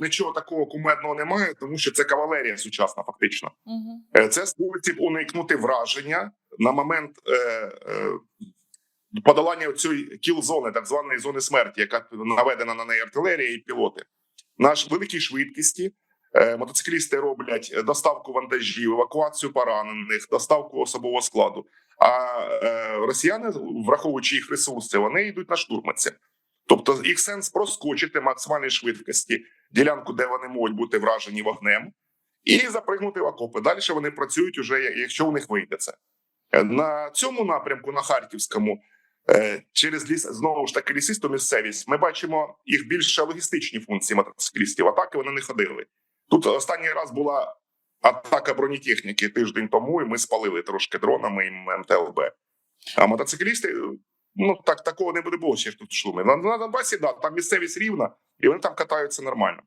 тут нічого такого кумедного немає, тому що це кавалерія сучасна, фактично. Угу. Це спосіб уникнути враження на момент е, е, подолання цієї кіл-зони, так званої зони смерті, яка наведена на неї артилерія і пілоти. На ж- великій швидкості е, мотоциклісти роблять доставку вантажів, евакуацію поранених, доставку особового складу. А е, росіяни, враховуючи їх ресурси, вони йдуть на штурмиці. Тобто їх сенс проскочити максимальній швидкості ділянку, де вони можуть бути вражені вогнем, і запригнути в окопи. Далі вони працюють уже, якщо у них вийде це. На цьому напрямку, на Харківському, е, через ліс знову ж таки лісисту місцевість, ми бачимо їх більше логістичні функції мотоциклістів. Атаки вони не ходили. Тут останній раз була атака бронетехніки тиждень тому, і ми спалили трошки дронами і МТЛБ. А мотоциклісти, ну так такого не буде було ще ж тут шуми. На, на Донбасі, да, там місцевість рівна, і вони там катаються нормально.